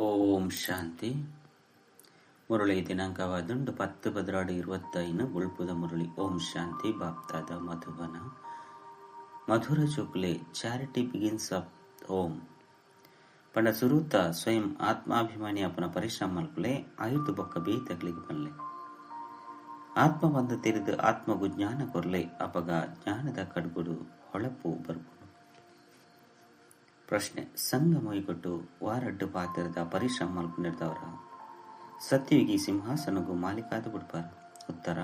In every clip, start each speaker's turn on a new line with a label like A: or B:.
A: ಓಂ ಶಾಂತಿ. ಮುರಳಿ ದಿನಾಂಕವಾದುಂಡು ಪತ್ತು ಪದರಾಡು ಇರುವತ್ತೈನ ಉಳ್ಪುದ ಮುರಳಿ. ಓಂ ಶಾಂತಿ. ಬಾಪ್ತಾದ ಮಧುವನ ಮಧುರ ಚುಕ್ಲೆ. Charity begins of home. ಪಂಡ ಸುರೂತ ಸ್ವಯಂ ಆತ್ಮಾಭಿಮಾನಿ ಅಪನ ಪರಿಶ್ರಮ ಮಲ್ಪಲೆ. ಐದು ಬೊಕ್ಕ ಬೇತಗ್ಲಿಗೆ ಬನ್ಲೆ ಆತ್ಮ ಬಂದು ತೆರೆದು ಆತ್ಮಗು ಜ್ಞಾನ ಕೊರ್ಲೆ. ಅಪಗ ಜ್ಞಾನದ ಕಡ್ಗುಡು ಹೊಳಪು ಬರ್ಪುಡು ಪ್ರಶ್ನೆ ಸಂಘ ಮೊಯ್ಗೊಟ್ಟು ವಾರಡ್ಡು ಪಾತ್ರದ ಪರಿಶ್ರಮ ಮಲ್ಪನಿರ್ದವರ ಸತ್ಯವಿಗಿ ಸಿಂಹಾಸನಗೂ ಮಾಲೀಕಾದ ಬಿಡ್ಪಾರ? ಉತ್ತರ,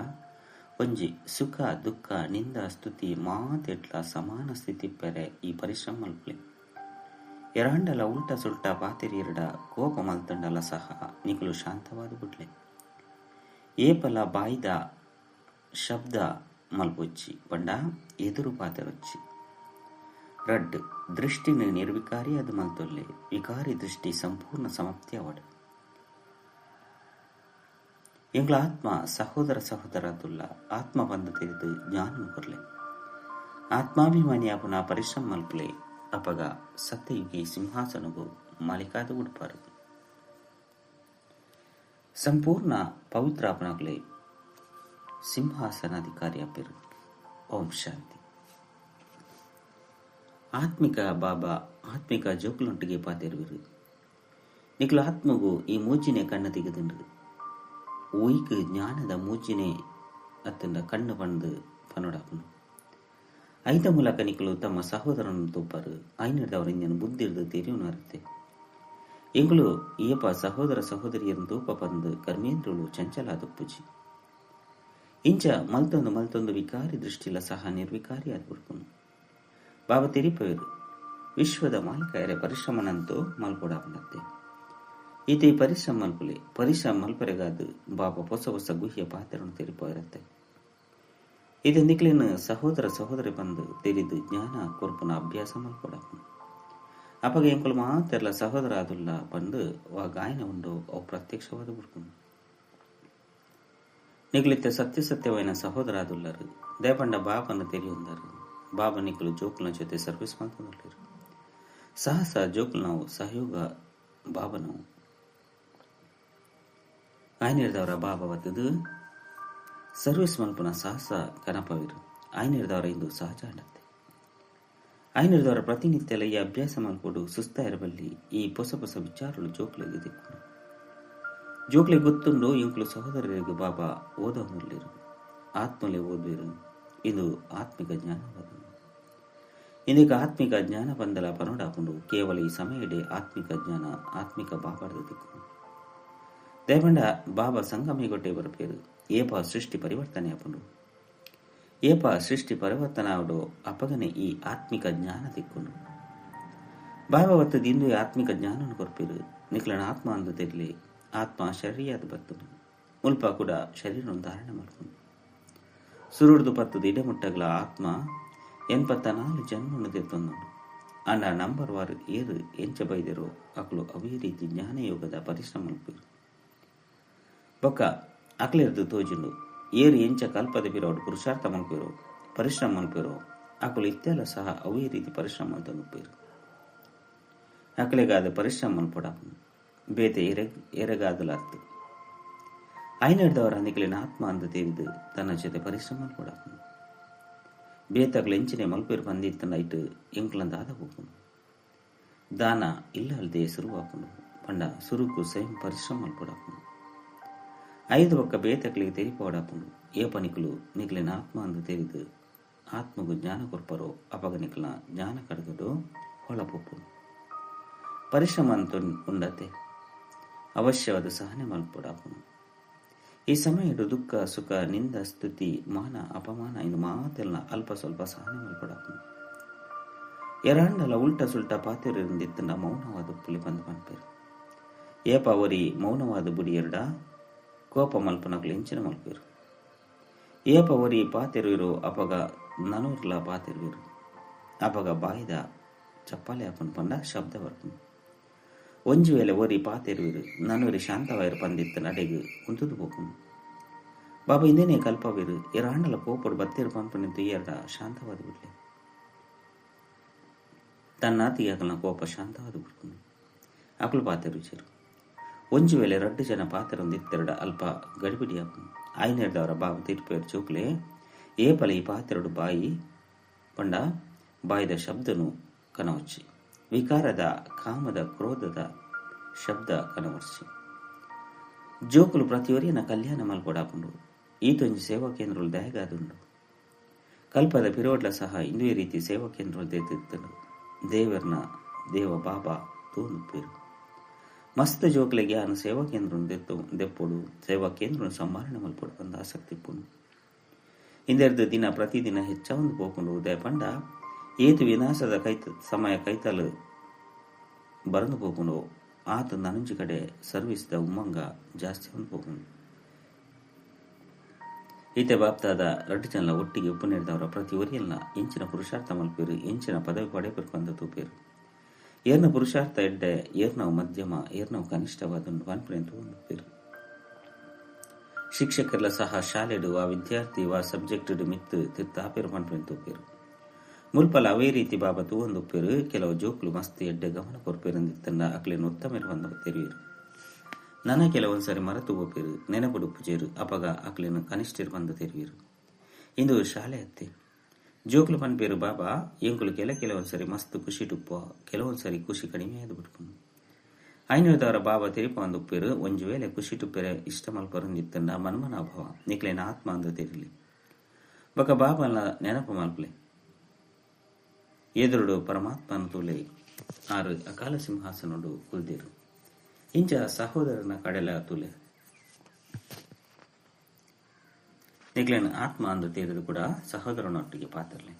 A: ಒಂಜಿ ಸುಖ, ದುಃಖ, ನಿಂದ, ಸ್ತುತಿ, ಮಾತೆಟ್ಲ ಸಮಾನ ಸ್ಥಿತಿ ಪೆರೆ ಈ ಪರಿಶ್ರಮ ಮಲ್ಪಲಿ ಎರಹಂಡಲ ಉಲ್ಟ ಸುಲ್ಟ ಪಾತಿರಿಯರಡ ಕೋಪ ಮಲ್ತಂಡಲ ಸಹ ನಿಗುಲು ಶಾಂತವಾದ ಬಿಡ್ಲೆ. ಏಪಲ ಬಾಯ್ದ ಶಬ್ದ ಮಲ್ಪೊಚ್ಚಿ, ಪಂಡ ಎದುರು ಪಾತೆರೊಚ್ಚಿ. ರಡ್ ನಿರ್ವಿಕಾರಿ ಅದು ಮಲ್ತೊಲ್ಲೆ ವಿಕಾರಿ ದೃಷ್ಟಿ ಸಂಪೂರ್ಣ ಸಮಾಪ್ತಿ ಅವಡ ಎಂಗ್ಲ ಆತ್ಮ ಸಹೋದರ ಸಹೋದರದುಲ್ಲ, ಆತ್ಮ ಬಂದ ತಿಳಿದು ಜ್ಞಾನ ಕೊರ್ಲೆ ಆತ್ಮಾಭಿಮಾನಿ ಅಪನ ಪರಿಶ್ರಮ ಮಲ್ಪಲೆ, ಅಪಗ ಸತ್ಯಯುಗಿ ಸಿಂಹಾಸನಗೂ ಮಾಲಿಕಾದ ಉಡ್ಪಾರು. ಸಂಪೂರ್ಣ ಪವಿತ್ರ ಸಿಂಹಾಸನ ಸಿಂಹಾಸನಾಧಿಕಾರಿ ಅಪ್ಪಿರು ಓಂ ಶಾಂತಿ. ಆತ್ಮಿಕ ಬಾಬಾ ಆತ್ಮಿಕ ಜೋಕ್ಲೊಂಟಿಗೆ ಪಾತಿರುವಿರು ನಿಕ್ಲು ಆತ್ಮಗೂ ಈ ಮೂಜಿನೆ ಕಣ್ಣು ತೆಗೆದುಂಡು ಒಯ್ಕ್ ಜ್ಞಾನದ ಮೂಜಿನೆ ಅತ್ತಂಡ ಕಣ್ಣು ಬಂದು ಪನೋಡಾಪನು. ಐದ ಮೂಲಕ ನಿಖಲು ತಮ್ಮ ಸಹೋದರನ ತೂಪರು ಐನದವರ ಇಂಜನು ಬುದ್ಧಿರ್ದು ತೆರಿಯುನಾರುತ್ತೆ ಎಂಗಳು ಈಯಪ್ಪ ಸಹೋದರ ಸಹೋದರಿಯರನ್ನು ತೂಪ ಬಂದು ಕರ್ಮೇಂದ್ರಳು ಚಂಚಲಾದ ಪೂಜಿ. ಇಂಚ ಮಲ್ತೊಂದು ಮಲ್ತೊಂದು ವಿಕಾರಿ ದೃಷ್ಟಿಲ ಸಹ ನಿರ್ವಿಕಾರಿ ಆದ್ಬಿಡ್ಕೊಂಡು ಬಾಬಾ ತೆರಿಪವರು ವಿಶ್ವದ ಮಾಲೀಕರ ಪರಿಶ್ರಮನಂತೂ ಮಲ್ಪೊಡಾಪನತ್ತೆ ಈತ ಈ ಪರಿಶ್ರಮ ಮಲ್ಪಲೆ, ಪರಿಶ್ರಮ ಮಲ್ಪರೆಗಾದು ಬಾಬಾ ಹೊಸ ಹೊಸ ಗುಹ್ಯ ಪಾತ್ರವನ್ನು ಇದು ಇದೆಂದಿಕ್ಲೇನು ಸಹೋದರ ಸಹೋದರಿ ಬಂದು ತಿಳಿದು ಜ್ಞಾನ ಕೊರ್ಪುನ ಅಭ್ಯಾಸ ಮಲ್ಪೊಡಾಪನು ಅಪಗ ಎಂಕುಲು ಮಾತೆರ್ಲ ಸಹೋದರ ಅದುಲ್ಲ ಬಂದು ವಾ ಗಾಯನ ಉಂಡು ಅವು ಪ್ರತ್ಯಕ್ಷವಾದ ಬಿಡ್ಕೊಂಡು ನಿಗ್ಲಿತ್ತ ಸತ್ಯಸತ್ಯವಾಯಿನ ಸಹೋದರ ಅದುಲ್ಲರು ದಯಪಂಡ ಬಾಬನ್ನು ತೆರೆಯುಂದರು ಬಾಬಾ ನಿಕ್ಕಲು ಜೋಕುಲ ಜೊತೆ ಸರ್ವಿಸ್ ಮಾತನಾಡಲಿರು ಸಾಹಸ ಜೋಕುಲ್ ನಾವು ಸಹಯೋಗ ಬಾಬನವು ಆಯ್ನಿರ್ದವರ ಬಾಬಾ ಬತ್ತದು ಸರ್ವಿಸ್ ಮಲ್ಪನ ಸಾಹಸ ಕನಪವಿರು ಆಯ್ನಿರ್ದವರ ಇಂದು ಸಹಜ ಅಂಡತ್ತೆ ಆಯ್ನಿರ್ದವರ ಪ್ರತಿನಿತ್ಯಲ ಈ ಅಭ್ಯಾಸ ಮಲ್ಪಡು ಸುಸ್ತ ಇರಬಲ್ಲಿ ಈ ಹೊಸ ಹೊಸ ವಿಚಾರಗಳು ಜೋಕ್ಲಿಗೆ ದಿಕ್ಕು ಜೋಕ್ಲಿ ಗೊತ್ತುಂಡು ಇಂಕ್ಲು ಸಹೋದರರಿಗೆ ಬಾಬಾ ಓದ ಮುರ್ಲಿರು ಆತ್ಮಲೆ ಓದಿರು ಇದು ಆತ್ಮಿಕ ಜ್ಞಾನವಾದ ಇಂದಿಗ ಆತ್ಮಿಕ ಜ್ಞಾನ ಬಂದಲ ಪನೋಡಾಪುಂಡು ಕೇವಲ ಈ ಸಮಯಡೆ ಆತ್ಮಿಕ ಜ್ಞಾನ, ಆತ್ಮಿಕ ಬಾಬಾರದ ದಿಕ್ಕು ದೇವಂಡ ಬಾಬಾ ಸಂಗಮಿಗೊಟ್ಟೆ ಬರಪೇರು ಏಪ ಸೃಷ್ಟಿ ಪರಿವರ್ತನೆ ಆಪುಂಡು ಏಪ ಸೃಷ್ಟಿ ಪರಿವರ್ತನೆ ಆವಡು ಅಪಗನೆ ಈ ಆತ್ಮಿಕ ಜ್ಞಾನ ದಿಕ್ಕುಂಡು ಬಾಬಾ ಹೊತ್ತು ದಿಂದು ಆತ್ಮಿಕ ಜ್ಞಾನವನ್ನು ಕೊರಪೇರು ನಿಕ್ಲನ ಆತ್ಮ ಅಂದು ತೆರಲಿ, ಆತ್ಮ ಶರೀರದ ಬರ್ತನು ಮುಲ್ಪ ಕೂಡ ಶರೀರವನ್ನು ಧಾರಣೆ ಮಾಡ್ಕೊಂಡು. ಸುರುಡ್ದು ಪತ್ತದ ಇಡಮುಟ್ಟಗಳ ಆತ್ಮ ನಾಲ್ಕು ಜನ್ಮವನ್ನು ತೆತ್ತೊಂದು ಅಂಡ ನಂಬರ್ ವಾರ್ ಏರು ಎಂಚ ಬೈದಿರೋ ಅಕ್ಲು ಅವೇ ರೀತಿ ಜ್ಞಾನಯೋಗದ ಪರಿಶ್ರಮ ಬೊಕ್ಕ ಅಕ್ಲೆರ್ದು ತೋಜುಂಡು, ಏರು ಎಂಚ ಕಲ್ಪದ ಬಿರೋಡು ಪುರುಷಾರ್ಥ ಮಲ್ಪಿರೋ ಪರಿಶ್ರಮ ಮಲ್ಪಿರೋ ಅಕಲು ಇತ್ತೆಲ್ಲ ಸಹ ಅವೇ ರೀತಿ ಪರಿಶ್ರಮ ತಲುಪಿರು ಅಕ್ಲೆಗಾದ ಪರಿಶ್ರಮ ಮಲ್ಪೊಡಾಪನು ಬೇತೆ ಎರೆ ಎರೆಗಾದಲಾರ್ತು ಐನಡ್ದವರ ಹನಿಗಳಿನ ಆತ್ಮ ಅಂದ ದೇವಿದು ತನ್ನ ಜೊತೆ ಪರಿಶ್ರಮ ಮಲ್ಪೊಡಾಪನು ಬೇತಗ್ಲ ಎಂಚಿನ ಮಲ್ಪೇರು ಬಂದಿತ್ತ ನೈಟ್ ಎಂಕ್ಲಂದ ಆದ ಹೋಗುನು. ದಾನ ಇಲ್ಲ ಅಲ್ದೆ ಸುರುವಾಪುನು ಪಂಡ ಸುರುಕು ಸ್ವಯಂ ಪರಿಶ್ರಮ ಮಲ್ಪೊಡಾಪನು ಐದು ಪಕ್ಕ ಬೇತಗಳಿಗೆ ತೆರಿಪೋಡಾಪುಂಡು ಏ ಪನಿಕಲು ನಿಕಲಿನ ಆತ್ಮ ಅಂದು ತೆರೆದು ಆತ್ಮಗೂ ಜ್ಞಾನ ಕೊರ್ಪರೋ ಅಪಗ ನಿಗ್ಲ ಜ್ಞಾನ ಕಡಗದು ಹೊಳಪೊಪ್ಪುನು ಪರಿಶ್ರಮ ಅಂತ ಉಂಡತೆ. ಅವಶ್ಯವಾದ ಸಹನೆ ಮಲ್ಪೊಡಾಪುನು ಈ ಸಮಯದ ದುಃಖ, ಸುಖ, ನಿಂದ, ಸ್ತುತಿ, ಮಾನ, ಅಪಮಾನ ಇನ್ನು ಮಾತೆಲ್ಲ ಅಲ್ಪ ಸ್ವಲ್ಪ ಸಹನೆ ಮಲ್ಪೊಡಾಪುನು ಎರಾಂಡಲ ಉಲ್ಟ ಸುಲ್ಟ ಪಾತಿರಿಂದಿತ್ತನ ಮೌನವಾದ ಪುಲಿ ಬಂದು ಮಲ್ಪೇರು ಏಪ ಅವರಿ ಮೌನವಾದ ಬುಡಿ ಎರಡ? ಕೋಪ ಮಲ್ಪನಗಳು ಎಂಚಿನ ಮಲ್ಪೇರು. ಏಪ ಅವರಿ ಪಾತಿರುವಿರು ಅಪಗ ನನೂರ್ಲ ಪಾತಿರುವಿರು. ಅಪಗ ಬಾಯಿದ ಚಪ್ಪಾಲೆ ಅಪ್ಪನ ಪಂಡ ಶಬ್ದ ಬರ್ಪನು ಒಂಜು ವೇಳೆ ಒರಿ ಪಾತೆರುವಿರು ನನೂರಿ ಶಾಂತವಾಯಿರು ಪಂದಿತ್ತ ನಡೆಗೆ ಕುಂತುದು ಪೋಕುನು ಬಾಬಾ ಇಂದೇನೆ ಕಲ್ಪವಿರು ಇರಾಂಡಲ ಕೋಪಡು ಬತ್ತಿರು ಪಂಪನಿಂತು ಎರಡ ಶಾಂತವಾದ ಬಿಡ್ಲೆ. ತನ್ನಾತಿಗೆ ಅಕಲ್ನ ಕೋಪ ಶಾಂತವಾದ ಬಿಡ್ಕೊಂಡು ಅಕಲು ಪಾತೆ ರುಚಿರು ಒಂಜಿ ವೇಳೆ ರಡ್ಡು ಜನ ಪಾತೆರೊಂದಿತ್ತೆರಡ ಅಲ್ಪ ಗಡಿಬಿಡಿಯಾಪುಂಡು ಆಯ್ನೆಡ್ದವರ ಬಾವು ತೀರ್ಪೇರು ಚೂಕ್ಲೆ, ಏಪಲ ಈ ಪಾತೆರಡು ಬಾಯಿ ಪಂಡ, ಬಾಯಿದ ಶಬ್ದನು ಕನವಚ್ಚಿ. ವಿಕಾರದ ಕಾಮದ ಕ್ರೋಧದ ಶಬ್ದ ಕನವರ್ಸಿ. ಜೋಕುಲು ಪ್ರತಿಯೊರಿಯನ ಕಲ್ಯಾಣ ಮಲ್ಪಡಾಪುಂಡು ಈತೊಂಜಿ ಸೇವಾ ಕೇಂದ್ರ ದಯಗಾದುಂಡು ಕಲ್ಪದ ಪಿರೋಡ್ಲ ಸಹ ಇಂದು ರೀತಿ ಸೇವಾ ಕೇಂದ್ರಗಳು ದೇತಿದ್ದನು ದೇವರ್ನ ದೇವ ಬಾಬಾ ತೂನು ಮಸ್ತ ಜೋಕ್ಲೆಗೆ ಆನ ಸೇವಾ ಕೇಂದ್ರ ದೆತ್ತು, ದೆಪ್ಪೊಡು ಸೇವಾ ಕೇಂದ್ರ ಸಂಭಾರಣೆ ಮಲ್ಪಡು ಬಂದ ಆಸಕ್ತಿ ಇಂದೆರ್ದು ದಿನ ಪ್ರತಿದಿನ ಹೆಚ್ಚಾವೊಂದು ಪೋಕೊಂಡು ಉದಯ ಪಂಡ ಏತು ವಿನಾಶದ ಕೈತ ಸಮಯ ಕೈತಲು ಬರಂದು ಪೋಕೊಂಡು ಆತ ನನಂಜಿ ಕಡೆ ಸರ್ವಿಸಿದ ಉಮ್ಮಂಗ ಜಾಸ್ತಿ ಒಂದು ಪೋಕೊಂಡು ಈತೆ ಬಾಪ್ತಾದ ರಡ್ಡು ಜನಲ ಒಟ್ಟಿಗೆ ಉಪ್ಪು ನೀಡಿದವರ ಪ್ರತಿ ಒರಿಯಲ್ನ ಇಂಚಿನ ಪುರುಷಾರ್ಥ ಮಲ್ಪೇರು ಇಂಚಿನ ಪದವಿ ಪಡೆಯಬೇಕು ಬಂದ ತೂಪೇರು. ಏರ್ನ ಪುರುಷಾರ್ಥ ಎಡ್ಡೆ, ಏರ್ನವು ಮಧ್ಯಮ, ಏರ್ನವು ಕನಿಷ್ಠವಾದೊಂದು ತೂಂದು ಪೇರು ಶಿಕ್ಷಕರೆಲ್ಲ ಸಹ ಶಾಲೆಡು ವಾ ವಿದ್ಯಾರ್ಥಿ ವಾ ಸಬ್ಜೆಕ್ಟ್ ಮಿತ್ತು ತಿರ್ತಾಪೇರು ಪನ್ಪುಣೆ ತೂಪೇರು. ಮುಲ್ಪಲ ಅವೇ ರೀತಿ ಬಾಬತು ಒಂದು ಉಪ್ಪೇರು ಕೆಲವು ಜೋಕ್ಲು ಮಸ್ತ್ ಎಡ್ಡೆ ಗಮನ ಕೊರ್ಪೇರಂದಿತ್ತಂಡ ಅಕ್ಲಿನ ಉತ್ತಮರು ಬಂದ ತೆರುವಿರು ನನ ಕೆಲವೊಂದ್ಸರಿ ಮರೆತು ನೆನಪುಡು ಪುಜೇರು ಅಪಗ ಅಕ್ಲಿನ ಕನಿಷ್ಠರು ಬಂದ ತೆರುವಿರು ಇಂದು ಶಾಲೆ ಅತ್ತೆ. ಜೋಕ್ಲು ಪನ್ಪೇರು ಬಾಬಾ, ಎಂಕುಲು ಕೆಲ ಕೆಲವೊಂದ್ಸರಿ ಮಸ್ತ್ ಖುಷಿ ಟುಪ್ಪ ಕೆಲವೊಂದ್ಸರಿ ಖುಷಿ ಕಡಿಮೆ ಆದ ಬಿಟ್ಕೊಂಡು ಐನೂರದವರ ಬಾಬಾ ತಿರುಪ ಒಂದು ಉಪ್ಪಿರು ಒಂಜು ವೇಳೆ ಖುಷಿ ಟುಪ್ಪೆರೆ ಇಷ್ಟ ಮಲ್ಪರಂದಿತ್ತಂಡ ಮನ್ಮನಾಭವ, ನಿಕ್ಲೇನ ಆತ್ಮ ಅಂದು ತೆರಿಲಿ. ಬಕ ಬಾಬಾನ ನೆನಪು ಮಲ್ಪಲೆ. ಎದುರುಡು ಪರಮಾತ್ಮನ ತೂಲೆ ಆರು ಅಕಾಲ ಸಿಂಹಾಸನಡು ಕುಲ್ದಿರು. ಇಂಚ ಸಹೋದರನ ಕಡೆಲ ತುಲೆ. ನಿಗ್ಲೇನ ಆತ್ಮ ಅಂದು ತೀರಿದು ಕೂಡ ಸಹೋದರನೊಟ್ಟಿಗೆ ಪಾತ್ರಲೆ.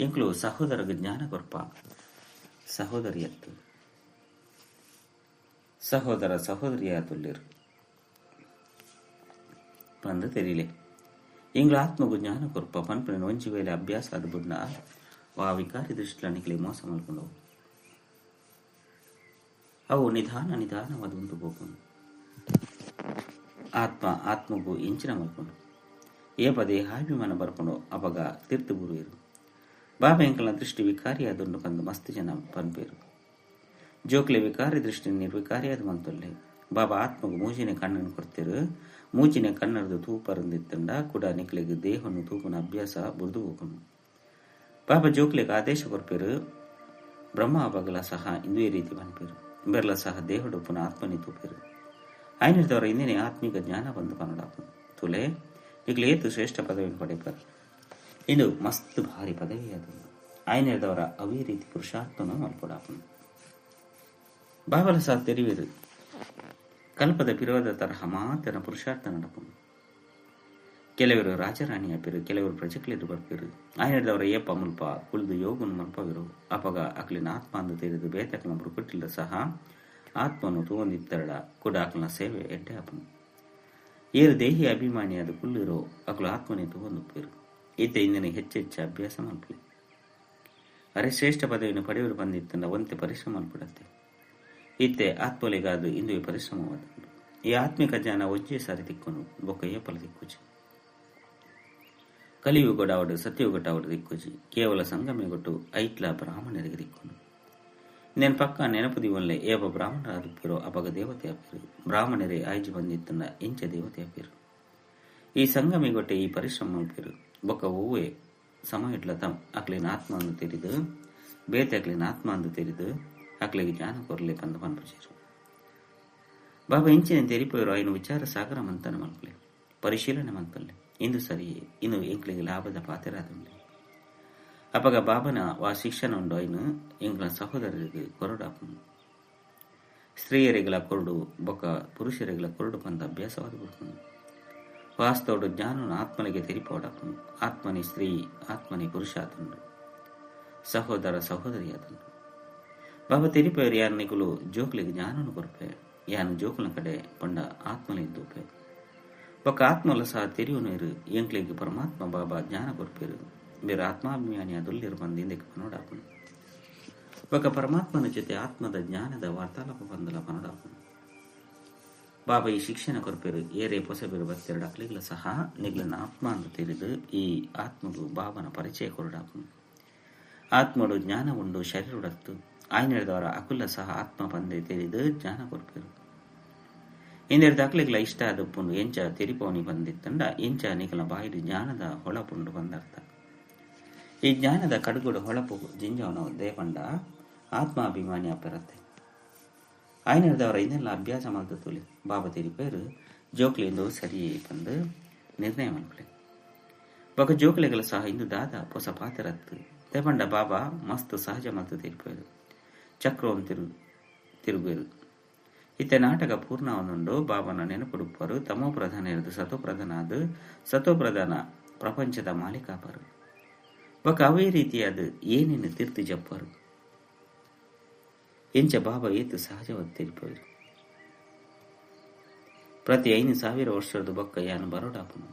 A: ಎಂಕ್ಲು ಸಹೋದರ ಜ್ಞಾನ ಕೊರ್ಪ ಸಹೋದರಿಯತ್ತು ಸಹೋದರ ಸಹೋದರಿಯ ತುಲ್ಲಿರು. ಬಂದು ತೆರಿಲೆ. ಇಂಗ್ಲ ಆತ್ಮಗು ಜ್ಞಾನ ಕೊರ್ಪ ಪನ್ಪಿನ ಒಂಜಿ ವೇಳೆ ಅಭ್ಯಾಸ ಅದು ಆ ವಿಕಾರಿ ದೃಷ್ಟಿಲ ಮೋಸ ಮಲ್ಕೊಂಡವು ಅವು ನಿಧಾನ ನಿಧಾನವಾದ ಉಂಟು ಹೋಗುಂಡು ಆತ್ಮ ಆತ್ಮಗೂ ಇಂಚಿನ ಮಲ್ಕೊಂಡು. ಏ ಪದೇ ಹಾಭಿಮಾನ ಬರ್ಕೊಂಡು ಅವಾಗ ತೀರ್ಥ ಇರು ಬಾಬಾ ಎಂಕಲ್ನ ದೃಷ್ಟಿ ವಿಕಾರಿಯಾದೊಂದು ಕಂದು ಮಸ್ತ್ ಜನ ಪನ್ಪೇರು ಜೋಕ್ಲೆ ವಿಕಾರಿ ದೃಷ್ಟಿ ನಿರ್ವಿಕಾರಿಯಾದ ಮಂತೊಲ್ಲೆ ಬಾಬಾ ಆತ್ಮಗೂ ಮೂಜಿನ ಕಣ್ಣನ್ನು ಕೊಡ್ತಿರು. ಮೂಜಿನ ಕಣ್ಣರದು ತೂಪರಂದಿತ್ತಂಡ ಕೂಡ ನಿಕ್ಲೆಗೆ ದೇಹವನ್ನು ತೂಪನ ಅಭ್ಯಾಸ ಬುರಿದು ಹೋಗುಂಡು ಬಾಬಾ ಜೋಕ್ಲೆಗ ಆದೇಶ ಕೊರ್ಪೇರು ಬ್ರಹ್ಮ ಅಬಗಲ ಸಹ ಇಂದೇ ರೀತಿ ಪನ್ಪೇರು ಬೆರ್ಲ ಸಹ ದೇಹಡು ಪುನಃ ಆತ್ಮನಿ ತೂಪೇರು. ಆಯ್ನಿರ್ದವರ ಇಂದಿನೇ ಆತ್ಮಿಕ ಜ್ಞಾನ ಬಂದು ಕನ್ನಡ ತುಲೆ, ಈಗಲೇ ಏತು ಶ್ರೇಷ್ಠ ಪದವಿ ಪಡೆಪರು ಇದು ಮಸ್ತ್ ಭಾರಿ ಪದವಿ ಅದು. ಆಯ್ನಿರ್ದವರ ಅವೇ ರೀತಿ ಪುರುಷಾರ್ಥನ ಮಲ್ಪಡಾಪನು ಬಾಬಲ ಸಹ ತೆರಿವಿರು. ಕಲ್ಪದ ಪಿರೋದ ತರಹ ಮಾತನ ಪುರುಷಾರ್ಥ ನಡಪನು ಕೆಲವರು ರಾಜರಾಣಿ ಅಪ್ಪಿರು, ಕೆಲವರು ಪ್ರಜೆಕ್ಲಿರು ಬರ್ಪಿರು. ಆಯ್ನಿರ್ದವರ ಏಪ ಮುಲ್ಪ ಕುಲ್ದು ಯೋಗನು ಮಲ್ಪವಿರು. ಅಪಗ ಅಕ್ಲಿನ ಆತ್ಮ ಅಂದು ತಿಳಿದು ಬೇತಕ್ಲ ಬುರುಕುಟ್ಟಿಲ್ಲ ಸಹ ಆತ್ಮನು ತೂಗೊಂದಿತ್ತರಡ ಕೂಡ ಅಕ್ಲನ ಸೇವೆ ಎಡ್ಡೆ ಅಪನು ಏರು ದೇಹಿ ಅಭಿಮಾನಿಯಾದ ಕುಲ್ಲಿರೋ ಅಕ್ಲು ಆತ್ಮನೇ ತೂವಂದುಪ್ಪಿರು ಈತ ಇಂದಿನ ಹೆಚ್ಚೆಚ್ಚು ಅಭ್ಯಾಸ ಮಲ್ಪಲಿ. ಅರೆ ಶ್ರೇಷ್ಠ ಪದವಿಯನ್ನು ಪಡೆಯಲು ಬಂದಿತ್ತಂದ ಒಂತೆ ಪರಿಶ್ರಮ ಮಲ್ಪಡತ್ತೆ ಈತೆ ಆತ್ಮಲಿಗಾದು ಇಂದು ಪರಿಶ್ರಮವಾದ ಈ ಆತ್ಮಿಕ ಜ್ಞಾನ ಒಜ್ಜೆ ಸಾರಿ ತಿಕ್ಕನು ಬೊಕ್ಕ ಏಪಲ ತಿಕ್ಕುಜಿ ಕಲಿಯುಗಡಾವಡು ಸತ್ಯಯುಗಡಾವಡು ದಿಕ್ಕುಜಿ ಕೇವಲ ಸಂಗಮೆಗೊಟ್ಟು ಐತ್ಲ ಬ್ರಾಹ್ಮಣರಿಗೆ ದಿಕ್ಕೊಂಡು నేను పక్క నెనపుది వల్లే ఏప బ్రాహ్మణరాజు పేరు అపగ దేవత పేరు బ్రాహ్మణరే ఆయుజి బంధిత్తున్న ఇంచ దేవత పేరు ఈ సంఘమి గొట్టే ఈ పరిశ్రమ పేరు ఒక ఊవే ಸಮಯಟ್ಲ ತಮ್ ಅಕ್ಲಿನ ಆತ್ಮಾಂದು ತೆರಿದು ಬೇತೆ ಅಕ್ಲಿನ ಆತ್ಮಾಂದು ತೆರಿದು ಅಕ್ಲಿಗೆ ಜ್ಞಾನ ಕೊರಲೆ ಪಂದ ಮನ್ಪುಜೇರು ಬಾಬಾ ಇಂಚಿನ ತೆರಿಪೋರು ಆಯ್ನ ವಿಚಾರ ಸಾಗರ ಮಂತನ ಮನ್ಪಲೆ ಪರಿಶೀಲನೆ ಮನ್ಪಲ್ಲೆ ಇಂದು ಸರಿ, ಇನ್ನು ಎಂಕ್ಲಿಗೆ ಲಾಭದ ಪಾತೆರಾದಂಡೆ ಅಪಗ ಬಾಬನ ವಾ ಶಿಕ್ಷಣ ಉಂಡು ಇನ್ನು ಎಂಗ್ಲ ಸಹೋದರರಿಗೆ ಕೊರಡಾಪನು ಸ್ತ್ರೀಯರಿಗಳ ಕೊರಡು ಬೊಕ ಪುರುಷರಿಗಳ ಕೊರಡು ಬಂದ ಅಭ್ಯಾಸವಾದ ಬಿಡ್ಕೊಂಡು ವಾಸ್ತವಡು ಜ್ಞಾನನ ಆತ್ಮನಿಗೆ ತೆರಿಪೋಡಾಪನು ಆತ್ಮನಿ ಸ್ತ್ರೀ, ಆತ್ಮನಿ ಪುರುಷ ಆತಂಡು. ಸಹೋದರ ಸಹೋದರಿ ಆತಂಡು. ಬಾಬಾ ಯಾರ ನಿಗಲು ಜೋಕ್ಲಿಗೆ ಜ್ಞಾನನು ಕೊರಪೆ. ಯಾನ ಜೋಕುಲ ಕಡೆ ಪಂಡ ಆತ್ಮನಿದ್ದೂಪೆ ఒక ఆత్మల సహ తెరివు నీరు ఎంక్లికి పరమాత్మ బాబా జ్ఞాన కొరిపేరు మీరు ಆತ್ಮಾಭಿಮಾನಿ ಅದುಲ್ಲಿರು ಬಂದಿಂದಕ್ಕೆ ಪನೋಡಾಪನು ఒక ಪರಮಾತ್ಮನ ಜೊತೆ ಆತ್ಮದ ಜ್ಞಾನದ ವಾರ್ತಾಲಾಪ ಬಂದಲ ಪನೋಡಾಪನು ಬಾಬಾ ಈ ಶಿಕ್ಷಣ ಕೊರಪೇರು ಏರೇ ಪೊಸಬೇರು ಬತ್ತೆರಡು ಅಕ್ಲಿಗಳ ಸಹ ನಿಗ್ಲನ ಆತ್ಮ ಅಂತ ತಿಳಿದು ಈ ಆತ್ಮಗೂ ಬಾಬನ ಪರಿಚಯ ಕೊರಡಾಪನು ಆತ್ಮಡು ಜ್ಞಾನ ಉಂಡು ಶರೀರಡತ್ತು ಆಯ್ನೆಳೆದವರ ಅಕುಲ ಸಹ ಆತ್ಮ ಪಂದೆ ತಿಳಿದು ಜ್ಞಾನ ಕೊರಪೇರು ಇಂದೆರಡು ದಾಖಲೆಗಳ ಇಷ್ಟ ಆದಪ್ಪುಂಡು ಎಂಚ ತಿರಿಪೋನಿ ಬಂದಿತ್ತಂಡ ಎಂಚ ನಿಖಲ ಬಾಯಿಡು ಜ್ಞಾನದ ಹೊಳಪುಂಡು ಬಂದರ್ಥ. ಈ ಜ್ಞಾನದ ಕಡುಗುಡು ಹೊಳಪು ಜಿಂಜವನ ದೇಪಂಡ ಆತ್ಮಾಭಿಮಾನಿ ಅಪರತ್ತೆ ಆಯ್ನದವರ ಇನ್ನೆಲ್ಲ ಅಭ್ಯಾಸ ಮಾಡ್ತುಲಿ ಬಾಬಾ ತಿರಿಪೇರು ಜೋಕ್ಲಿಂದು ಸರಿ ಬಂದು ನಿರ್ಣಯ ಮಾಡ್ಕೊಳ್ಳಿ ಬೊಕ ಜೋಕ್ಲೆಗಳ ಸಹ ಇಂದು ದಾದ ಹೊಸ ಪಾತ್ರತ್ತು ದೇಪಂಡ ಬಾಬಾ ಮಸ್ತ್ ಸಹಜ ಮತ್ತು ತಿರುಪೇರು. ಚಕ್ರವನ್ನು ತಿರು ತಿರುಗೇರು. ಇತ್ತೆ ನಾಟಕ ಪೂರ್ಣವನ್ನುಂಡು ಬಾಬನ ನೆನಪುಡುಪ್ಪರು ತಮೋ ಪ್ರಧಾನ ಇರದು ಸತೋ ಪ್ರಧಾನ ಪ್ರಪಂಚದ ಮಾಲೀಕಾಪರು ಬಕ ಅವೇ ಅದು ಏನೇನು ತಿರ್ತು ಜಪ್ಪರು. ಎಂಚ ಬಾಬಾ ಏತು ಸಹಜವಾಗಿ ಪ್ರತಿ ಐದು ಸಾವಿರ ವರ್ಷದ ಬೊಕ್ಕ ಯಾನು ಬರೋಡಾಪನು.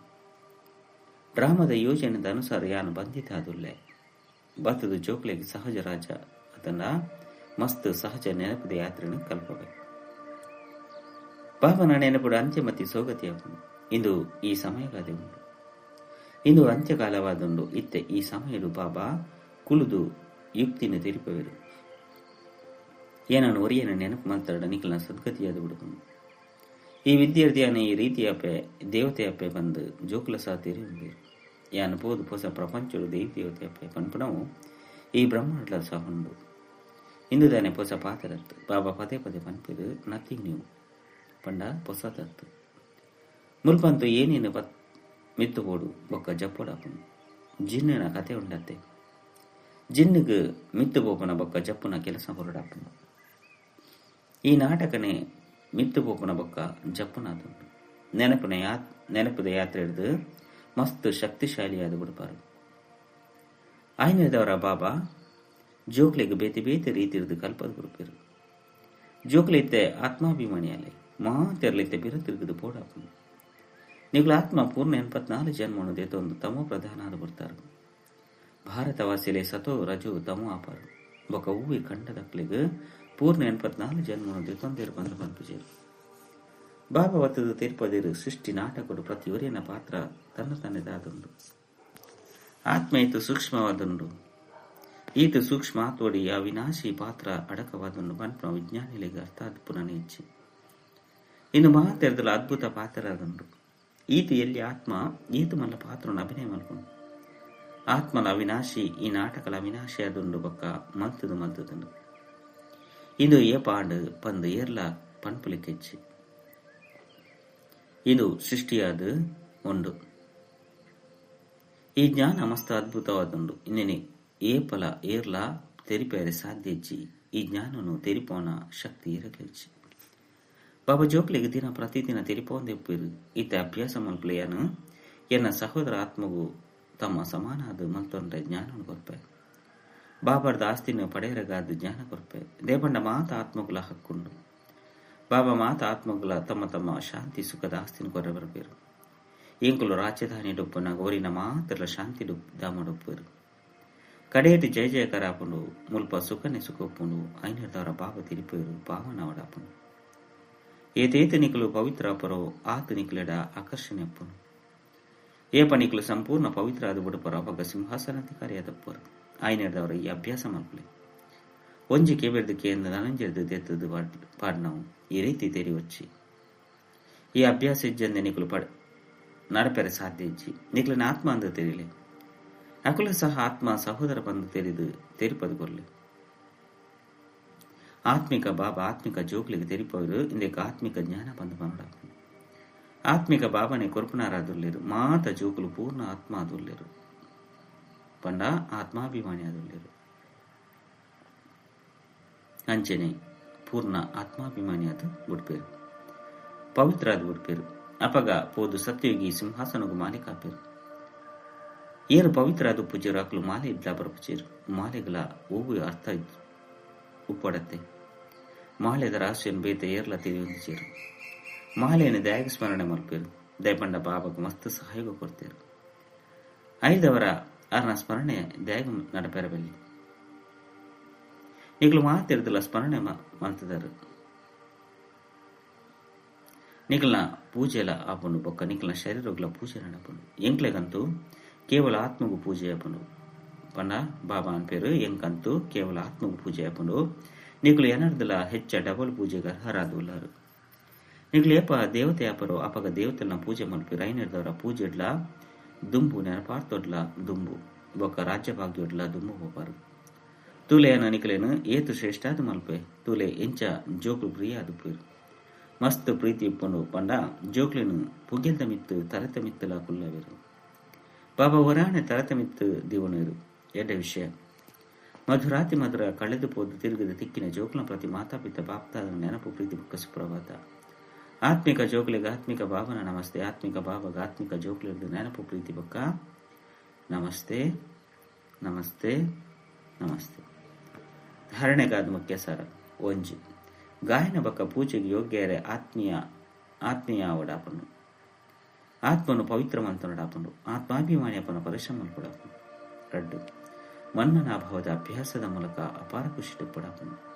A: ಡ್ರಾಮದ ಯೋಜನೆದ ಅನುಸಾರ ಯಾನು ಬಂದಿತಾದುಲ್ಲೆ. ಬತ್ತದ ಜೋಕ್ಲೆಗೆ ಸಹಜ ರಾಜ ಅದನ್ನ ಮಸ್ತ್ ಸಹಜ ನೆನಪದ ಯಾತ್ರೆಯನ್ನು ಕಲ್ಪಬೇಕು ಬಾಬನ ನೆನಪುಡ ಮತ್ತೆ ಸೋಗತಿಯಾಪನು ಇಂದು ಈ ಸಮಯಗಾದೆ ಉಂಟು. ಇಂದು ಅಂತ್ಯಕಾಲವಾದುಂಡು ಇತ್ತೆ ಈ ಸಮಯಡು ಬಾಬಾ ಕುಲುದು ಯುಕ್ತಿನ ತಿರುಪವೆರು ಏನನ್ನು ಒರಿಯನ ನೆನಪು ಮಾತಾಡ ನಿಖಲ ಸದ್ಗತಿಯಾದ ಬಿಡುಕೊಂಡು ಈ ವಿದ್ಯಾರ್ಥಿಯಾನ ಈ ರೀತಿಯಪ್ಪೆ ದೇವತೆಯಪ್ಪೆ ಬಂದು ಜೋಕುಲ ಸಾತಿರಿ ಉಂದಿರು ಯಾನ ಪೋದು ಹೊಸ ಪ್ರಪಂಚಡು ದೇವಿ ದೇವತೆಯಪ್ಪೆ ಪನ್ಪುಣವು ಈ ಬ್ರಹ್ಮಾಂಡಲ ಸಹೊಂಡು ಇಂದು ತಾನೆ ಹೊಸ ಪಾತ್ರತ್ತು. ಬಾಬಾ ಪದೇ ಪದೇ ಪನ್ಪಿರು ನಥಿಂಗ್ ನೀವು ಪಂಡ ಪೊಸತತ್ತು ಮುಲ್ಪಂತು ಏನೇನು ಬತ್ ಮಿತ್ತು ಓಡು ಬೊಕ್ಕ ಜಪ್ಪುಡಾಪುನು ಜಿನ್ನಿನ ಕತೆ ಉಂಡತ್ತೆ. ಜಿನ್ನಿಗೆ ಮಿತ್ತು ಬೋಪನ ಬೊಕ್ಕ ಜಪ್ಪುನ ಕೆಲಸ ಹೊರಡಾಪುನು. ಈ ನಾಟಕನೇ ಮಿತ್ತು ಬೋಪನ ಬೊಕ್ಕ ಜಪ್ಪುನಾದುಂಡು ನೆನಪಿನ ಯಾ ನೆನಪದ ಯಾತ್ರೆ ಹಿಡಿದು ಮಸ್ತ್ ಶಕ್ತಿಶಾಲಿಯಾದ ಬಿಡ್ಪಾರು ಆಯ್ನದವರ ಬಾಬಾ ಜೋಕ್ಲೆಗೆ ಬೇತಿ ಬೇತಿ ರೀತಿ ಹಿಡಿದು ಕಲ್ಪದ ಬಿಡ್ಪಿರು ಜೋಕ್ಲಿತ್ತೆ ಆತ್ಮಾಭಿಮಾನಿಯಲ್ಲೇ. ಮಹಾ ತೆರಲಿತ್ತೆ ಬಿರ ತಿರುಗಿದು ಪೋಡಾಪುನು ನಿಗುಲ ಆತ್ಮ ಪೂರ್ಣ ಎನ್ಪತ್ನಾಲ್ಕು ಜನ್ಮನು ದೇತೊಂದು ತಮೋ ಪ್ರಧಾನ ಬರ್ತಾರು. ಭಾರತವಾಸಿಲೆ ಸತೋ ರಜು ತಮೋ ಆಪಾರು ಬೊಕ ಹೂವಿ ಕಂಡದಕ್ಲಿಗೆ ಪೂರ್ಣ ಎನ್ಪತ್ನಾಲ್ಕು ಜನ್ಮನು ದೇತೊಂದೇರು ಬಂದು ಪಂಪುಜೇರು ಭಾಗವತದ ತೀರ್ಪದಿರು ಸೃಷ್ಟಿ ನಾಟಕಡು ಪ್ರತಿಯೊರಿಯನ ಪಾತ್ರ ತನ್ನ ತನ್ನದಾದುಂಡು ಆತ್ಮ ಇತ್ತು ಸೂಕ್ಷ್ಮವಾದುಂಡು ಈತು ಸೂಕ್ಷ್ಮ ಆತೋಡಿ ಅವಿನಾಶಿ ಪಾತ್ರ ಅಡಕವಾದುಂಡು ಪಂಪ್ನ ವಿಜ್ಞಾನಿಗಳಿಗೆ ಅರ್ಥಾತ್ ಪುನಃ ಇಚ್ಛೆ ಇನ್ನು ಮಹಾತೆರದಲ ಅದ್ಭುತ ಪಾತ್ರರಾದನು ಈತಿಯಲ್ಲಿ ಆತ್ಮ ಏತುಮಲ್ಲ ಮಲ್ಲ ಪಾತ್ರನ ಅಭಿನಯ ಮಲ್ಕೊಂಡು ಆತ್ಮಲ ಅವಿನಾಶಿ, ಈ ನಾಟಕಲ ಅವಿನಾಶಿ ಅದುಂಡು ಬೊಕ್ಕ ಮಂತದು ಮಲ್ತದುಂಡು ಇದು ಏ ಪಾಂಡು ಪಂದು ಏರ್ಲ ಪನ್ಪುಲಿಕೆಚ್ಚಿ ಇದು ಸೃಷ್ಟಿಯಾದ ಉಂಡು ಈ ಜ್ಞಾನ ಮಸ್ತ ಅದ್ಭುತವಾದುಂಡು ಇನ್ನೇನೆ ಏಪಲ ಏರ್ಲ ತೆರಿಪೇರೆ ಸಾಧ್ಯಜ್ಜಿ ಈ ಜ್ಞಾನನು ತೆರಿಪೋನ ಶಕ್ತಿ ಇರಲಿಚ್ಚಿ ಬಾಬಾ ಜೋಕ್ಲಿಗೆ ದಿನ ಪ್ರತಿದಿನ ತೆರಿಪೋಂದೆಪ್ಪಿರು ಈತ ಅಭ್ಯಾಸ ಮಲ್ಪಲೆಯನು ಎನ್ನ ಸಹೋದರ ಆತ್ಮಗೂ ತಮ್ಮ ಸಮಾನಾದ ಮಲ್ತೊಂಡ್ರೆ ಜ್ಞಾನ ಕೊರ್ಪೆ ಬಾಬಾರ್ದ ಆಸ್ತಿನ ಪಡೆಯರಗಾದ ಜ್ಞಾನ ಕೊರ್ಪೆ ದೇಪಂಡ ಮಾತ ಆತ್ಮಗುಲ ಹಕ್ಕೊಂಡು. ಬಾಬಾ ಮಾತ ಆತ್ಮಗುಲ ತಮ್ಮ ತಮ್ಮ ಶಾಂತಿ ಸುಖದ ಆಸ್ತಿನ ಕೊರೆ ಬರಬೇರು ಇಂಕುಲು ರಾಜಧಾನಿ ಡೊಪ್ಪನ ಗೋರಿನ ಮಾತ್ರ ಶಾಂತಿ ಡುಪ್ ದಾಮಡೊಪ್ಪರು ಕಡೆಯಟಿ ಜಯ ಜಯಕರ ಆಪುಂಡು ಮುಲ್ಪ ಸುಖನೆ ಸುಖಪ್ಪುಂಡು ಐನರ್ದವರ ಬಾಬಾ ತಿರುಪೇರು ಪಾವನವಡಾಪುಂಡು ಏತೇತ ನಿಕಲು ಪವಿತ್ರ ಅಪರೋ ಆತ ನಿಕಲೆಡ ಆಕರ್ಷಣೆ ಅಪ್ಪನು ಏಪ ನಿಕಲು ಸಂಪೂರ್ಣ ಪವಿತ್ರ ಆದ ಬಿಡುಪರ ಅವಾಗ ಸಿಂಹಾಸನಾಧಿಕಾರಿಯಾದಪ್ಪರು ಆಯ್ನೆಡ್ದವರ ಈ ಅಭ್ಯಾಸ ಮಲ್ಪಲೆ ಒಂಜಿ ಕೇಬೆರ್ದು ಕೇಂದ್ರ ನನಂಜೆರ್ದು ದೆತ್ತದು ಪಾಡ್ನವು ಈ ರೀತಿ ತೆರಿ వచ్చి ಈ ಅಭ್ಯಾಸ ಇಜ್ಜಂದೆ ನಿಕಲು ಪಡ ನಡಪೆರೆ ಸಾಧ್ಯ ಇಜ್ಜಿ ನಿಕಲಿನ ಆತ್ಮ ಅಂದು ತೆರಿಲೆ ನಕಲು ಸಹ ಆತ್ಮ ಸಹೋದರ ಬಂದು ತೆರೆದು ತೆರಿಪದು ಕೊರ್ಲೆ ಆತ್ಮಿಕ ಬಾಬಾ ಆತ್ಮಿಕ ಜೋಕ್ಲಿಗೆ ತೆರಿಪವರು ಇಂದಕ್ಕೆ ಆತ್ಮಿಕ ಜ್ಞಾನ ಬಂದು ಮನಡ ಆತ್ಮಿಕ ಬಾಬನೆ ಕೊರ್ಪುನಾರಾದುಲ್ಲೇರು ಮಾತ ಜೋಕುಲು ಪೂರ್ಣ ಆತ್ಮ ಆದುಲ್ಲೇರು ಪಂಡ ಆತ್ಮಾಭಿಮಾನಿ ಆದುಲ್ಲೇರು ಅಂಚನೆ ಪೂರ್ಣ ಆತ್ಮಾಭಿಮಾನಿ ಅದು ಬಿಡ್ಪೇರು ಪವಿತ್ರ ಅದು ಬಿಡ್ಪೇರು ಅಪಗ ಪೋದು ಸತ್ಯೋಗಿ ಸಿಂಹಾಸನಗು ಮಾಲೆ ಕಾಪೇರು ಏರು ಪವಿತ್ರ ಅದು ಪೂಜ್ಯರು ಅಕ್ಲು ಮಾಲೆ ಇದ್ಲ ಬರಪುಚೇರು ಮಾಲೆಗಳ ಹೂವು ಅರ್ಥ ಇತ್ತು ಉಪ್ಪಡತ್ತೆ ಮಾಲೆದ ರಾಶಿಯನ್ನು ಬೇತೆ ಏರ್ಲ ತಿಳಿಯೊಂದಿಚೇರು ಮಾಲೆಯನ್ನು ದಯಾಗ ಸ್ಮರಣೆ ಮಲ್ಪಿರು. ದಯಪಂಡ ಬಾಬಾಗ ಮಸ್ತ್ ಸಹಾಯ ಕೊಡ್ತೀರು. ಐದವರ ಅರ್ನ ಸ್ಮರಣೆ ದಯಾಗ ನಡಪೆರಬಲ್ಲಿ ಈಗಲೂ ಮಾತಿರ್ದಿಲ್ಲ ಸ್ಮರಣೆ ಮಲ್ತಿದಾರು ನಿಖಲ್ನ ಪೂಜೆಲ ಆಪುಂಡು, ಬೊಕ್ಕ ನಿಖಲ್ನ ಶರೀರಗಳ ಪೂಜೆ ನಡಪುಂಡು. ಎಂಕ್ಲೆಗಂತೂ ಕೇವಲ ಆತ್ಮಗೂ ಪೂಜೆ ಆಪುಂಡು ಪಂಡ ಬಾಬಾ ಅನ್ಪೇರು ಎಂಕಂತೂ ಕೇವಲ ಆತ್ಮಗ ಪೂಜೆ ಆಪುಂಡು ನಿಕ್ಲು ಎನರ್ದಲ ಹೆಚ್ಚ ಡಬಲ್ ಪೂಜೆಗೆ ನಿಕ್ಲು ಏಪ ದೇವತೆ ಆಪರು ಅಪಗ ದೇವತೆಲ್ಲ ಪೂಜೆ ಮಲ್ಪಿ ಪೂಜೆ ಪೂಜೆಡ್ಲ ದುಂಬು ನೆನಪಾರ್ತೊಡ್ಲ ದುಂಬು. ಬೊಕ್ಕ ರಾಜ್ಯ ಭಾಗ್ಯೊಡ್ಲ ದುಂಬು ಹೋಪಾರು. ತೂಲೆಯನ ನಿಕಲೇನು ಏತು ಶ್ರೇಷ್ಠಾದ ಮಲ್ಪೆ, ತೂಲೆ ಎಂಚ ಜೋಕು ಪ್ರಿಯ ಅದುಪೇರು ಮಸ್ತ್ ಪ್ರೀತಿ ಇಪ್ಪನು ಪಂಡ ಜೋಕ್ಲಿನ ಪುಗ್ಗೆಂತ ಮಿತ್ತು ತರತ ಮಿತ್ತಲ ಕುಲ್ಲವಿರು ಬಾಬಾ ವರಾಣೆ ತರತ ಮಿತ್ತು ದಿವನೇರು ಎಡ್ಡ ವಿಷಯ. ಮಧುರಾತಿ ಮಧುರ ಕಳೆದು ಪೋದು ತಿರುಗಿದ ತಿಕ್ಕಿನ ಜೋಕ್ಲ ಪ್ರತಿ ಮಾತಾಪಿತ ಬಾಪ್ತಾದ ನೆನಪು ಪ್ರೀತಿ ಬುಕ್ಕ ಸುಪ್ರಭಾತ. ಆತ್ಮಿಕ ಜೋಕ್ಲಿಗೆ ಆತ್ಮಿಕ ಭಾವನ, ನಮಸ್ತೆ. ಆತ್ಮಿಕ ಭಾವಗ ಆತ್ಮಿಕ ಜೋಕ್ಲಿಗೆ ನೆನಪು ಪ್ರೀತಿ ಬುಕ್ಕ ನಮಸ್ತೆ ನಮಸ್ತೆ ನಮಸ್ತೆ. ಧಾರಣೆಗಾದ ಮುಖ್ಯ ಸಾರ ಒಂಜಿ. ಗಾಯನ ಬಕ್ಕ ಪೂಜೆಗೆ ಯೋಗ್ಯರೆ ಆತ್ಮೀಯ ಆತ್ಮೀಯ ಅವಡಾಪನು ಆತ್ಮನು ಪವಿತ್ರವಂತನಡಾಪನು ಆತ್ಮಾಭಿಮಾನಿಯಪ್ಪನ ಪರಿಶ್ರಮ ಕೊಡಪ್ಪ ರಡ್ಡು. ಮನ್ಮನಾಭಾವದ ಅಭ್ಯಾಸದ ಮೂಲಕ ಅಪಾರ ಖುಷಿ ಪಡಾಪನು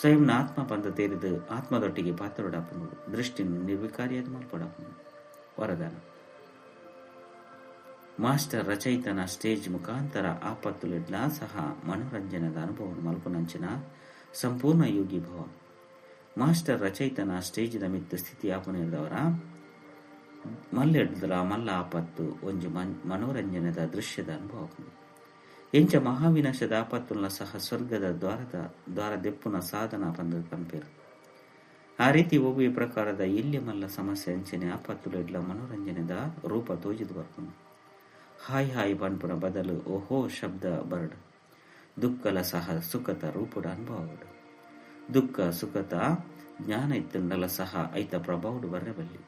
A: ಸ್ವಯಂನ ಆತ್ಮ ಬಂದ ತೇರಿದು ಆತ್ಮದೊಟ್ಟಿಗೆ ಪಾತ್ರಡಾಪನು ದೃಷ್ಟಿ ನಿರ್ವಿಕಾರಿಯಾದ ಮಲ್ಪಡಾಪನು ವರದಾನ. ಮಾಸ್ಟರ್ ರಚಯಿತನ ಸ್ಟೇಜ್ ಮುಖಾಂತರ ಆಪತ್ತುಲಿಡ್ಲ ಸಹ ಮನೋರಂಜನದ ಅನುಭವವನ್ನು ಮಲ್ಪುನಂಚಿನ ಸಂಪೂರ್ಣ ಯೋಗಿ ಭವ. ಮಾಸ್ಟರ್ ರಚಯಿತನ ಸ್ಟೇಜಿನ ಮಿತ್ತು ಸ್ಥಿತಿ ಆಪನಿರದವರ ಮಲ್ಲೆಡ್ದಲ ಮಲ್ಲ ಆಪತ್ತು ಒಂಜಿ ಮನೋರಂಜನದ ದೃಶ್ಯದ ಅನುಭವ. ಎಂಚ ಮಹಾವಿನಾಶದ ಆಪತ್ತುಲ್ನ ಸಹ ಸ್ವರ್ಗದ ದ್ವಾರದ ದ್ವಾರ ದೆಪ್ಪುನ ಸಾಧನ ಬಂದ ಕಂಪೇರು. ಆ ರೀತಿ ಹೋಗುವ ಪ್ರಕಾರದ ಇಲ್ಲಿ ಮಲ್ಲ ಸಮಸ್ಯೆ ಅಂಚನೆ ಆಪತ್ತುಲೆಡ್ಲ ಮನೋರಂಜನೆದ ರೂಪ ತೋಜಿದು ಬರ್ಕೊಂಡು ಹಾಯ್ ಹಾಯ್ ಬನ್ಪುನ ಬದಲು ಓಹೋ ಶಬ್ದ ಬರ್ಡ್. ದುಃಖಲ ಸಹ ಸುಖತ ರೂಪುಡ ಅನುಭವ ದುಃಖ ಸುಖತ ಜ್ಞಾನ ಇತ್ತಂಡಲ ಸಹ ಐತ ಪ್ರಭಾವಡು ಬರ್ರೆಬಲ್ಲಿ.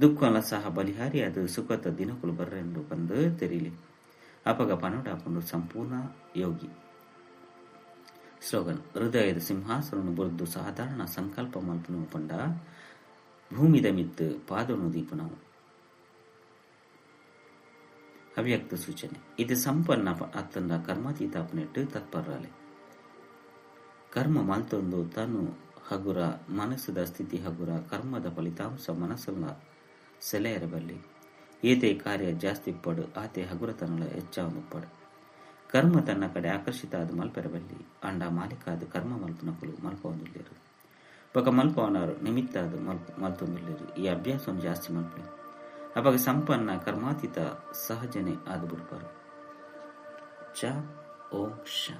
A: ದುಃಖಲ ಸಹ ಬಲಿಹಾರಿ ಅದು ಸುಖತ ದಿನಕುಲು ಬರ್ರೆಂದು ಬಂದು ತೆರೀಲಿ. ಅಪಗ ಪನೋಡಾಪುಂಡು ಸಂಪೂರ್ಣ ಯೋಗಿ. ಸ್ಲೋಗನ್ ಹೃದಯದ ಸಿಂಹಾಸನ ಬುರ್ದು ಸಾಧಾರಣ ಸಂಕಲ್ಪ ಮಲ್ಪನು ಪಂಡ ಭೂಮಿದ ಮಿತ್ತು ಪಾದನು ದೀಪನವು ಅವ್ಯಕ್ತ ಸೂಚನೆ, ಇದು ಸಂಪನ್ನ ಅತ್ತಂದ ಕರ್ಮಾತೀತಾಪನೆಟ್ಟು ತತ್ಪರ್ರಾಲೆ. ಕರ್ಮ ಮಲ್ತೊಂದು ತನು ಹಗುರ, ಮನಸ್ಸದ ಸ್ಥಿತಿ ಹಗುರ, ಕರ್ಮದ ಫಲಿತಾಂಶ ಮನಸ್ಸನ್ನ ಸೆಲೆ ಇರಬಲ್ಲಿ ಏತೆ ಕಾರ್ಯ ಜಾಸ್ತಿ ಪಡು, ಆತೆ ಹಗುರತನಲ ಹೆಚ್ಚಾವನು ಪಡು. ಕರ್ಮ ತನ್ನ ಕಡೆ ಆಕರ್ಷಿತ ಆದ ಮಲ್ಪೆರಬಲ್ಲಿ ಅಂಡ ಮಾಲಿಕಾದ ಕರ್ಮ ಮಲ್ಪನಕುಲು ಮಲ್ಪವೊಂದುಲ್ಲೇರು ಪಕ ಮಲ್ಪವನರು ನಿಮಿತ್ತ ಅದು ಮಲ್ಪ ಮಲ್ತೊಂದುಲ್ಲೇರು ಈ ಅಭ್ಯಾಸವನ್ನು ಜಾಸ್ತಿ ಮಲ್ಪೆ. ಅವಾಗ ಸಂಪನ್ನ ಕರ್ಮಾತೀತ ಸಹಜನೆ ಆದ ಬಿಡ್ಬಾರು ಚ, ಓಂ, ಶ.